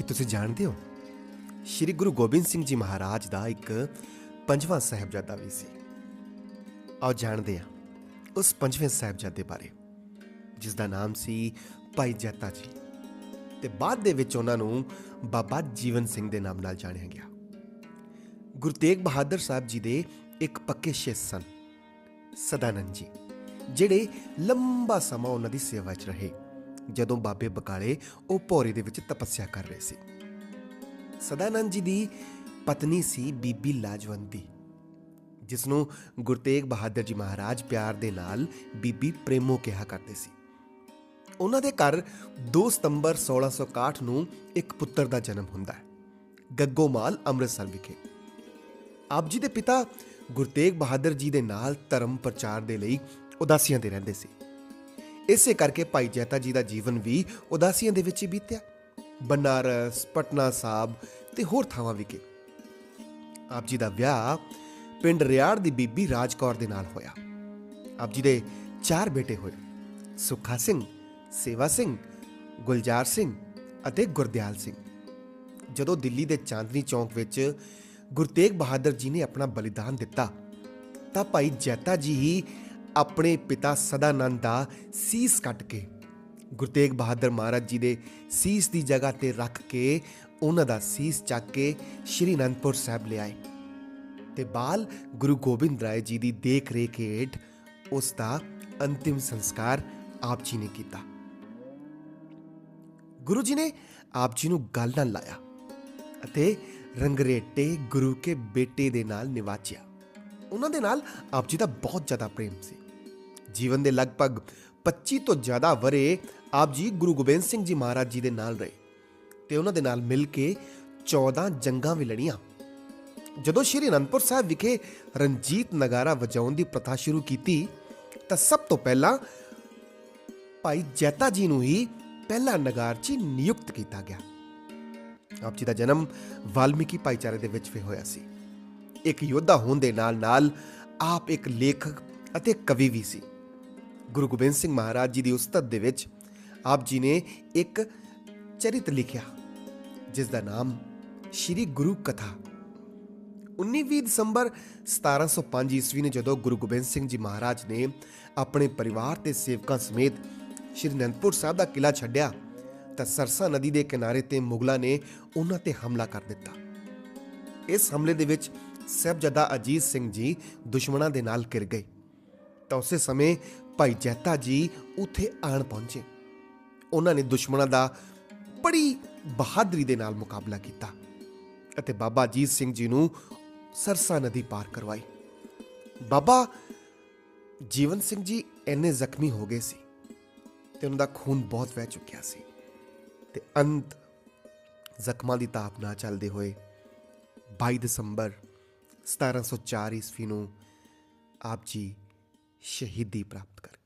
ਕਿ ਤੁਸੀਂ ਜਾਣਦੇ ਹੋ? ਸ੍ਰੀ ਗੁਰੂ ਗੋਬਿੰਦ ਸਿੰਘ ਜੀ ਮਹਾਰਾਜ ਦਾ ਇੱਕ ਪੰਜਵਾਂ ਸਾਹਿਬਜ਼ਾਦਾ ਵੀ ਸੀ। ਆਓ ਜਾਣਦੇ ਹਾਂ ਉਸ ਪੰਜਵੇਂ ਸਾਹਿਬਜ਼ਾਦੇ ਬਾਰੇ, ਜਿਸ ਦਾ ਨਾਮ ਸੀ ਭਾਈ ਜੱਤਾ ਜੀ। ਤੇ ਬਾਅਦ ਦੇ ਵਿੱਚ ਉਹਨਾਂ ਨੂੰ ਬਾਬਾ ਜੀਵਨ ਸਿੰਘ ਦੇ ਨਾਮ ਨਾਲ ਜਾਣਿਆ ਗਿਆ। ਗੁਰੂ ਤੇਗ ਬਹਾਦਰ ਸਾਹਿਬ ਜੀ ਦੇ ਇੱਕ ਪੱਕੇ ਸ਼ਿਸ਼ ਸਨ, ਸਦਾਨੰਦ ਜੀ, ਜਿਹੜੇ ਲੰਬਾ ਸਮਾਂ ਉਹਨਾਂ ਦੀ ਸੇਵਾ 'ਚ ਰਹੇ। ਜਦੋਂ ਬਾਬੇ ਬਕਾਲੇ ਉਹ ਭੋਰੇ ਦੇ ਵਿੱਚ ਤਪੱਸਿਆ ਕਰ ਰਹੇ ਸੀ। ਸਦਾਨੰਦ ਜੀ ਦੀ ਪਤਨੀ ਸੀ ਬੀਬੀ ਲਾਜਵੰਤੀ ਜਿਸ ਨੂੰ ਗੁਰਤੇਗ ਬਹਾਦਰ ਜੀ ਮਹਾਰਾਜ ਪਿਆਰ ਦੇ ਨਾਲ ਬੀਬੀ ਪ੍ਰੇਮੋ ਕਿਹਾ ਕਰਦੇ ਸੀ। ਉਹਨਾਂ ਦੇ ਘਰ 2 ਸਤੰਬਰ 1661 ਨੂੰ ਇੱਕ ਪੁੱਤਰ ਦਾ ਜਨਮ ਹੁੰਦਾ ਹੈ, ਗੱਗੋਮਾਲ ਅੰਮ੍ਰਿਤਸਰ ਵਿਖੇ। ਆਪ ਜੀ ਦੇ ਪਿਤਾ ਗੁਰਤੇਗ ਬਹਾਦਰ ਜੀ ਦੇ ਨਾਲ ਧਰਮ ਪ੍ਰਚਾਰ ਦੇ ਲਈ ਉਦਾਸੀਆਂ ਦੇ ਰਹਿੰਦੇ ਸੀ। ਇਸੇ ਕਰਕੇ ਭਾਈ ਜੈਤਾ ਜੀ ਦਾ ਜੀਵਨ ਵੀ ਉਦਾਸੀਆਂ ਦੇ ਵਿੱਚ ਹੀ ਬੀਤਿਆ। ਬਨਾਰਸ, ਪਟਨਾ ਸਾਹਿਬ ਤੇ ਹੋਰ ਥਾਵਾਂ ਵਿਖੇ। ਆਪ ਜੀ ਦਾ ਵਿਆਹ ਪਿੰਡ ਰਿਆੜ ਦੀ ਬੀਬੀ ਰਾਜਕੌਰ ਦੇ ਨਾਲ ਹੋਇਆ। ਆਪ ਜੀ ਦੇ ਚਾਰ ਬੇਟੇ ਹੋਏ। ਸੁਖਾ ਸਿੰਘ, ਸੇਵਾ ਸਿੰਘ, ਗੁਲਜ਼ਾਰ ਸਿੰਘ ਅਤੇ ਗੁਰਦਿਆਲ ਸਿੰਘ। ਜਦੋਂ ਦਿੱਲੀ ਦੇ ਚਾਂਦਨੀ ਚੌਂਕ ਵਿੱਚ ਗੁਰਤੇਗ ਬਹਾਦਰ ਜੀ ਨੇ ਆਪਣਾ ਬਲੀਦਾਨ ਦਿੱਤਾ, ਤਾਂ ਭਾਈ ਜੈਤਾ ਜੀ ਹੀ ਆਪਣੇ ਪਿਤਾ ਸਦਾਨੰਦ ਦਾ ਸੀਸ ਕੱਟ ਕੇ, ਗੁਰੂ ਤੇਗ ਬਹਾਦਰ ਮਹਾਰਾਜ ਜੀ ਦੇ ਸੀਸ ਦੀ ਜਗ੍ਹਾ ਤੇ ਰੱਖ ਕੇ ਉਹਨਾਂ ਦਾ ਸੀਸ ਚੱਕ ਕੇ ਸ਼੍ਰੀ ਅਨੰਦਪੁਰ ਸਾਹਿਬ ਲਿਆਏ ਤੇ ਬਾਲ ਗੁਰੂ ਗੋਬਿੰਦ ਰਾਏ ਜੀ ਦੀ ਦੇਖ ਰੇਖ ਹੇਠ ਉਸ ਦਾ ਅੰਤਿਮ ਸੰਸਕਾਰ ਆਪ ਜੀ ਨੇ ਕੀਤਾ। ਗੁਰੂ ਜੀ ਨੇ ਆਪ ਜੀ ਨੂੰ ਗੱਲ ਨਾਲ ਲਾਇਆ ਅਤੇ ਰੰਗਰੇਟੇ ਗੁਰੂ ਕੇ ਬੇਟੇ ਦੇ ਨਾਲ ਨਿਵਾਚਿਆ ਉਹਨਾਂ ਦੇ ਨਾਲ ਆਪ ਜੀ ਦਾ ਬਹੁਤ ਜ਼ਿਆਦਾ ਪ੍ਰੇਮ ਸੀ। ਜੀਵਨ ਦੇ ਲਗਭਗ 25 ਤੋਂ ਜ਼ਿਆਦਾ ਵਰੇ ਆਪ ਜੀ ਗੁਰੂ ਗੋਬਿੰਦ ਸਿੰਘ ਜੀ ਮਹਾਰਾਜ ਜੀ ਦੇ ਨਾਲ ਰਹੇ ਤੇ ਉਹਨਾਂ ਦੇ ਨਾਲ ਮਿਲ ਕੇ 14 ਜੰਗਾਂ ਵੀ ਲੜੀਆਂ। ਜਦੋਂ ਸ਼੍ਰੀ ਅਨੰਦਪੁਰ ਸਾਹਿਬ ਵਿਖੇ ਰਣਜੀਤ ਨਗਾਰਾ ਵਜਾਉਣ ਦੀ ਪ੍ਰਥਾ ਸ਼ੁਰੂ ਕੀਤੀ, ਤਾਂ ਸਭ ਤੋਂ ਪਹਿਲਾਂ ਭਾਈ ਜੈਤਾ ਜੀ ਨੂੰ ਹੀ ਪਹਿਲਾ ਨਗਾਰਚੀ ਨਿਯੁਕਤ ਕੀਤਾ ਗਿਆ। ਆਪ ਜੀ ਦਾ ਜਨਮ ਵਾਲਮੀਕੀ ਭਾਈਚਾਰੇ ਦੇ ਵਿੱਚ ਵੀ ਹੋਇਆ ਸੀ। ਇੱਕ ਯੋਧਾ ਹੋਣ ਦੇ ਨਾਲ-ਨਾਲ ਆਪ ਇੱਕ ਲੇਖਕ ਅਤੇ ਕਵੀ ਵੀ ਸੀ। ਗੁਰੂ ਗੋਬਿੰਦ ਸਿੰਘ ਮਹਾਰਾਜ ਜੀ ਦੀ ਉਸਤਤ ਦੇ ਵਿੱਚ ਆਪ ਜੀ ਨੇ ਇੱਕ ਚਰਿਤ ਲਿਖਿਆ, ਜਿਸ ਦਾ ਨਾਮ ਸ਼੍ਰੀ ਗੁਰੂ ਕਥਾ। 19 ਦਸੰਬਰ 1705 ਈਸਵੀ ਨੂੰ ਜਦੋਂ ਗੁਰੂ ਗੋਬਿੰਦ ਸਿੰਘ ਜੀ ਮਹਾਰਾਜ ਨੇ ਆਪਣੇ ਪਰਿਵਾਰ ਤੇ ਸੇਵਕਾਂ ਸਮੇਤ ਸ਼੍ਰੀ ਅਨੰਦਪੁਰ ਸਾਹਿਬ ਦਾ ਕਿਲਾ ਛੱਡਿਆ, ਤਾਂ ਸਰਸਾ ਨਦੀ ਦੇ ਕਿਨਾਰੇ ਤੇ ਮੁਗਲਾਂ ਨੇ ਉਹਨਾਂ ਤੇ ਹਮਲਾ ਕਰ ਦਿੱਤਾ। ਇਸ ਹਮਲੇ ਦੇ ਵਿੱਚ ਸਹਿਬਜ਼ਾਦਾ ਅਜੀਤ ਸਿੰਘ ਜੀ ਦੁਸ਼ਮਣਾਂ ਦੇ ਨਾਲ ਕਿਰ ਗਏ। ਤਾਂ ਉਸੇ ਸਮੇਂ ਭਾਈ ਜੈਤਾ ਜੀ ਉੱਥੇ ਆਣ ਪਹੁੰਚੇ। ਉਹਨਾਂ ਨੇ ਦੁਸ਼ਮਣਾਂ ਦਾ ਬੜੀ ਬਹਾਦਰੀ ਦੇ ਨਾਲ ਮੁਕਾਬਲਾ ਕੀਤਾ ਅਤੇ ਬਾਬਾ ਅਜੀਤ ਸਿੰਘ ਜੀ ਨੂੰ ਸਰਸਾ ਨਦੀ ਪਾਰ ਕਰਵਾਈ। ਬਾਬਾ ਜੀਵਨ ਸਿੰਘ ਜੀ ਇੰਨੇ ਜ਼ਖਮੀ ਹੋ ਗਏ ਸੀ ਤੇ ਉਹਨਾਂ ਦਾ ਖੂਨ ਬਹੁਤ ਵਹਿ ਚੁੱਕਿਆ ਸੀ ਤੇ ਅੰਤ ਜ਼ਖਮਾਂ ਦੀ ਤਾਪ ਨਾ ਚੱਲਦੇ ਹੋਏ 22 ਦਸੰਬਰ 1704 ਈਸਵੀ ਨੂੰ ਆਪ ਜੀ ਸ਼ਹੀਦੀ ਪ੍ਰਾਪਤ ਕਰ